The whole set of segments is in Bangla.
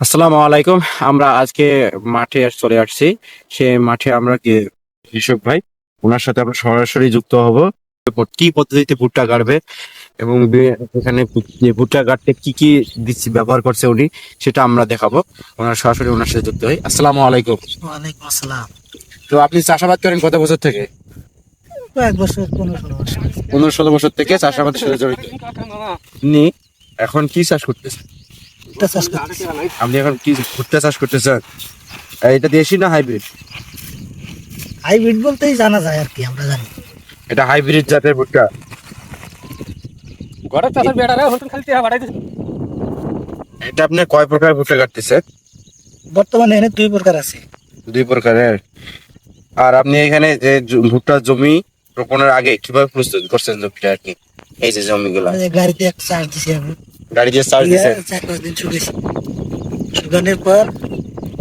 আসসালামু আলাইকুম। আমরা আজকে মাঠে চলে আসছি। সে মাঠে আমরা কৃষক ভাই। ওনার সাথে আমরা সরাসরি যুক্ত হব। কি পদ্ধতিতে ভুট্টা গাড়বে এবং এখানে যে ভুট্টা গাড়তে কি কি দিচ্ছি ব্যবহার করছে উনি সেটা আমরা দেখাবো। ওনার সরাসরি ওনার সাথে যুক্ত হই। আসসালামু আলাইকুম। ওয়ালাইকুম আসসালাম। তো আপনি চাষাবাদ করেন কত বছর থেকে? কয়েক বছর পনেরো ষোলো বছর। পনেরো ষোলো বছর থেকে চাষাবাদের সাথে জড়িত। আপনি এখন কি চাষ করতেছেন? ভুট্টা চাষ করতেছি। আপনি এখন কি ভুট্টা চাষ করতেছেন? এটা দেশি না হাইব্রিড? হাইব্রিড বলতেই জানা যায় আর কি আমরা জানি। এটা হাইব্রিড জাতের ভুট্টা। ঘরের চাষের বেড়ারে হোটেল খালি টিহা বাড়াই দিছে। এটা আপনি কয় প্রকার ভুট্টা কাটতেছেন? বর্তমানে এখানে দুই প্রকার আছে। দুই প্রকারের। আর আপনি এখানে যে ভুট্টা জমি রোপণের আগে কীভাবে প্রস্তুত করছেন জমিটা আর কি? এই যে জমিগুলো। এই গাড়িতে এক চার্জ দিছি আমি। গাড়ি দিয়ে চার্জ দিছে। চার পাঁচ দিন শুকেছি শুকানোর পর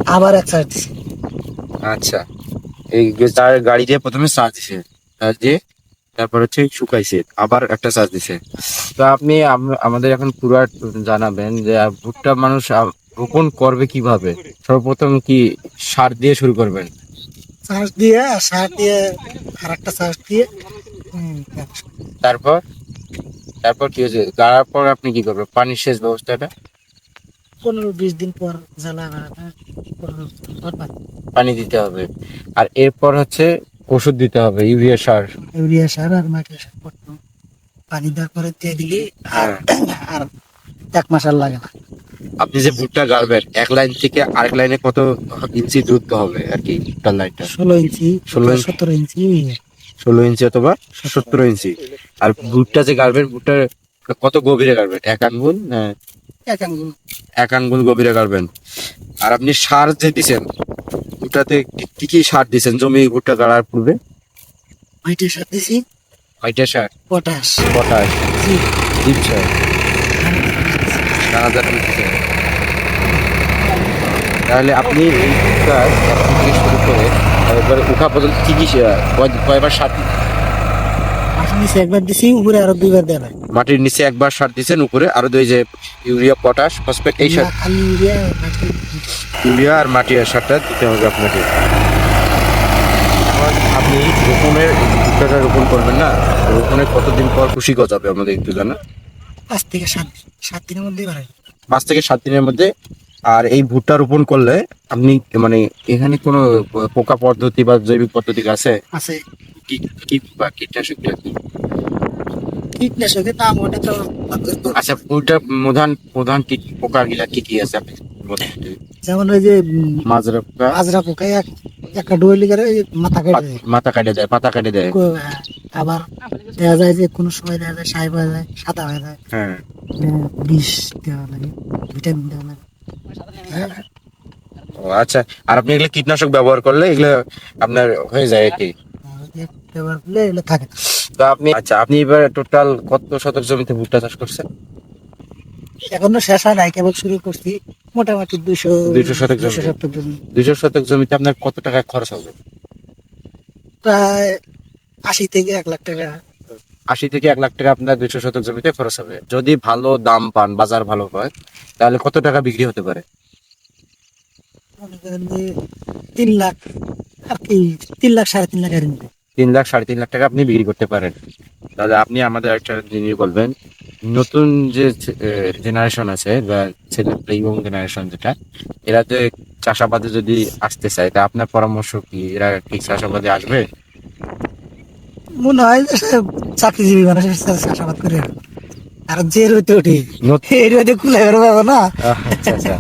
আবার এক চার্জ দিছি। আচ্ছা। এই চার- গাড়ি দিয়ে প্রথমে চার্জ দিছে চার্জ দিয়ে তারপর হচ্ছে শুকাইছে আবার একটা চার্জ দিছে। তো আপনি আমাদের এখন পুরো জানাবেন যে ভুট্টা মানুষ রোপণ করবে কীভাবে? সর্বপ্রথম কি সার দিয়ে শুরু করবেন? চার্জ দিয়ে সার দিয়ে আর একটা চার্জ দিয়ে তারপর? তারপর কি হয়েছে? গাড়ার পর আপনি কি করবেন? পানির সেচ ব্যবস্থাটা? পনেরো বিশ দিন পর জ্বালা পানি। দিতে হবে। আর এরপর হচ্ছে ওষুধ দিতে হবে ইউরিয়া সার। ইউরিয়া সার আর মাটির সার করতে পানি দেওয়ার পরে দিয়ে দিলি আর আর এক মাস আর লাগে না। আপনি যে ভুট্টা গাড়বেন এক লাইন থেকে আরেক লাইনে কত ইঞ্চি দূরত্ব হবে আর কি ভুট্টার লাইনটা? ষোলো ইঞ্চি 16 ইঞ্চি। সতেরো ইঞ্চি ষোলো ইঞ্চি অথবা সত্তর ইঞ্চি। আর ভুট্টা যে গাড়বেন ভুট্টার কত গভীরে গাড়বেন এক আঙ্গুল? এক আঙ্গুল। এক আঙ্গুল গভীরে গাড়বেন। আর আপনি সার যে দিছেন ভুট্টাতে কি- কি সার দিছেন? জমি ভুট্টা গাড়ার পূর্বে? মাটির সার দিছি? কয়টা সার? পটাশ। পটাশ। জিপ, সার। দিচ্ছেন। তাহলে আপনি এই ভুট্টা শুরু করে একবার উঠা পর্যন্ত কি কি কয়বার সার নিচে একবার দিছি উপরে আরও দুইবার দেওয়া লাগে মাটির নিচে একবার সার দিচ্ছেন উপরে আরও দুই যে ইউরিয়া পটাশ ফসফেট এই সার। খালি ইউরিয়া মাটি। আর সারটা দিতে হবে আপনাকে। আপনি রোপণের ভুট্টাটা রোপণ করবেন না রোপণের কতদিন পর খুশি গজাবে আমাদের একটু জানা পাঁচ থেকে সাত সাত দিনের মধ্যেই বাড়াই পাঁচ থেকে সাত দিনের মধ্যে। আর এই ভুট্টা রোপণ করলে আপনি মানে এখানে কোনো পোকা পদ্ধতি বা জৈবিক পদ্ধতি আছে? আছে। কি কি বা কীটনাশক কি? কীটনাশকের নাম ওটা তো আচ্ছা প্রধান প্রধান কীট কি কি আছে আপনি যেমন ওই যে মাজরা পোকা। আজরা পোকা এক একটা ডুয়েলি করে মাথা কেটে দেয়। মাথা কাটে দেয় পাতা কাটে দেয়। হ্যাঁ, আবার দেখা যায় যে কোনো সময় দেখা যায় সাহেব হয়ে যায় সাদা হয়ে যায়। হ্যাঁ। বিষ দেওয়া লাগে ভিটামিন দেওয়া লাগে। হ্যাঁ, আচ্ছা আর আপনি এগুলো কীটনাশক ব্যবহার করলে এগুলো আপনার হয়ে যায় আর কি আর ওই যে ব্যবহার করলে এগুলো থাকে না। তো আপনি আচ্ছা আপনি এবার টোটাল কত শতক জমিতে ভুট্টা চাষ করছেন? এখনও শেষ হয় নাই কেবল শুরু করছি। মোটামুটি দুইশো 200 শতক জমি। দুইশো শতক জমি। দুইশো শতক জমিতে আপনার কত টাকা খরচ হবে? প্রায় আশি থেকে এক লাখ টাকা। আশি থেকে এক লাখ টাকা আপনার দুইশো শতক জমিতে খরচ হবে। যদি ভালো দাম পান বাজার ভালো হয় তাহলে কত টাকা বিক্রি হতে পারে? তিন লাখ আর কি তিন লাখ সাড়ে তিন লাখ এর মধ্যে। তিন লাখ, সাড়ে তিন লাখ টাকা আপনি বিক্রি করতে পারেন। দাদা আপনি আমাদের একটা জিনিস বলবেন, নতুন যে জেনারেশন আছে, বা ছেলে ইয়ং জেনারেশন যেটা, এরা তো চাষাবাদে যদি আসতে চায়, তা আপনার পরামর্শ কি? এরা কি চাষাবাদে আসবে? মনে হয় যে চাকরিজীবী মানুষ চাষাবাদ করে। আর যে রইতে উঠি। এই রইতে কুলাই বেরোবে না? আচ্ছা আচ্ছা।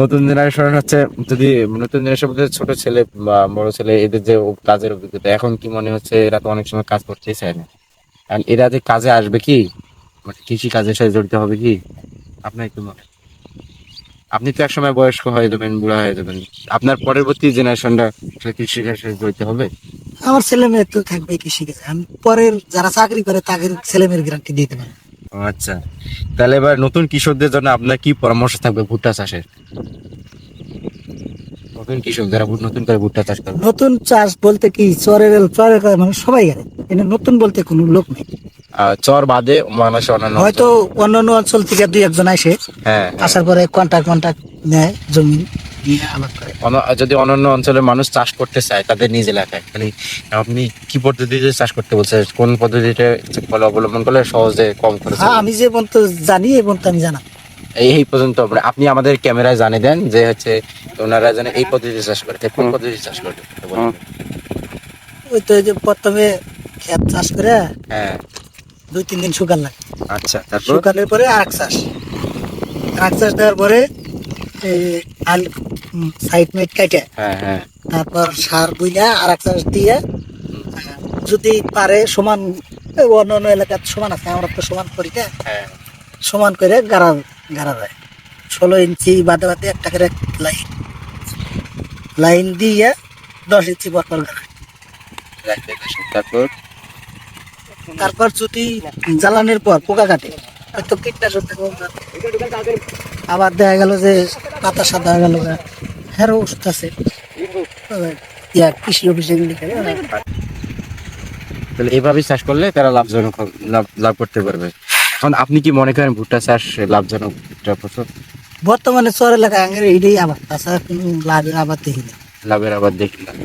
নতুন জেনারেশন হচ্ছে যদি নতুন জেনারেশন ছোট ছেলে বা বড় ছেলে এদের যে কাজের অভিজ্ঞতা এখন কি মনে হচ্ছে এরা তো অনেক সময় কাজ করতেই চায় না? আর এরা যে কাজে আসবে কি? মানে কৃষি কাজের সাথে জড়িত হবে কি? আপনার কি মনে আপনি তো এক সময় বয়স্ক হয়ে যাবেন বুড়া হয়ে যাবেন। আপনার পরবর্তী জেনারেশনটা কৃষি কাজের সাথে জড়িত হবে? আমার ছেলে মেয়ে তো থাকবে কৃষি আমি পরের যারা চাকরি করে তাদের ছেলে মেয়ের গ্যারান্টি দিতে পারে আচ্ছা। তাহলে এবার নতুন কৃষকদের জন্য আপনার কি পরামর্শ থাকবে ভুট্টা চাষের? নতুন কৃষক যারা নতুন করে ভুট্টা চাষ করবে নতুন চাষ বলতে কি? চরের চরের মানে সবাই জানে। কিন্তু নতুন বলতে কোনো লোক নেই। চর বাদে মানুষ অন্যান্য হয়তো অন্যান্য অঞ্চল থেকে দুই একজন আসে হ্যাঁ হ্যাঁ। আসার পরে কন্ট্যাক্ট কন্ট্যাক্ট নেয় জমি। করে যদি অন্যান্য অঞ্চলের মানুষ চাষ করতে চায় তাদের নিজ এলাকায় মানে আপনি কি পদ্ধতিতে চাষ করতে বলছেন? কোন পদ্ধতিতে ফলো অবলম্বন করলে সহজে কম খরচে হ্যাঁ আমি যে পর্যন্ত জানি এই পর্যন্ত আমি জানা এই এই পর্যন্ত মানে আপনি আমাদের ক্যামেরায় জানিয়ে দেন যে হচ্ছে ওনারা যেন এই পদ্ধতিতে চাষ করে। কোন পদ্ধতি চাষ করে? ওই তো যে প্রথমে ক্ষেত চাষ করে হ্যাঁ। দুই তিন দিন শুকান লাগে। আচ্ছা তারপর? শুকানোর পরে আখ চাষ। আখ চাষ দেওয়ার পরে এই আল সাইড মেট কাটে হ্যাঁ হ্যাঁ। তারপর সার বুইলা আর এক চাষ দিয়ে যদি পারে সমান অন্য অন্য এলাকার সমান আছে আমরা তো সমান করি না। হ্যাঁ। সমান করে গাড়া গাড়া যায় ষোলো ইঞ্চি বাদে বাদে একটা করে লাইন। লাইন দিয়ে দশ ইঞ্চি পর গাড়া। তারপর? তারপর যদি জ্বালানোর পর পোকা কাটে হয়তো কীটনাশক আবার দেখা গেল যে পাতা সাদা হয়ে গেল। হ্যারো ওষুধ আছে। ইয়া কৃষি অফিসে তাহলে এভাবেই চাষ করলে তারা লাভজনক লাভ লাভ করতে পারবে। এখন আপনি কি মনে করেন ভুট্টা চাষ লাভজনক? ভুট্টা ফসল বর্তমানে চর এলাকায় আঙের এটাই আবার তাছাড়া কোনো লাভের আবার দেখি না। লাভের আবার দেখলাম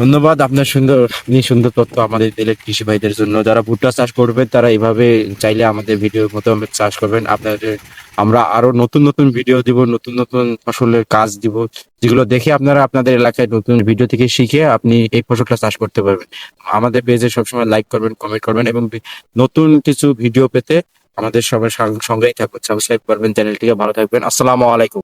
ধন্যবাদ আপনার সুন্দর, আপনি সুন্দর তথ্য আমাদের দিলে কৃষি ভাইদের জন্য। যারা ভুট্টা চাষ করবে তারা এইভাবে চাইলে আমাদের ভিডিও মতো চাষ করবেন। আপনাদের, আমরা আরও নতুন নতুন ভিডিও দিব, নতুন নতুন ফসলের কাজ দিব, যেগুলো দেখে আপনারা আপনাদের এলাকায় নতুন ভিডিও থেকে শিখে আপনি এই ফসলটা চাষ করতে পারবেন। আমাদের পেজে সবসময় লাইক করবেন, কমেন্ট করবেন এবং নতুন কিছু ভিডিও পেতে আমাদের সবার সঙ্গেই থাকুন। সাবস্ক্রাইব করবেন, চ্যানেলটিকে ভালো থাকবেন। আসসালামু আলাইকুম।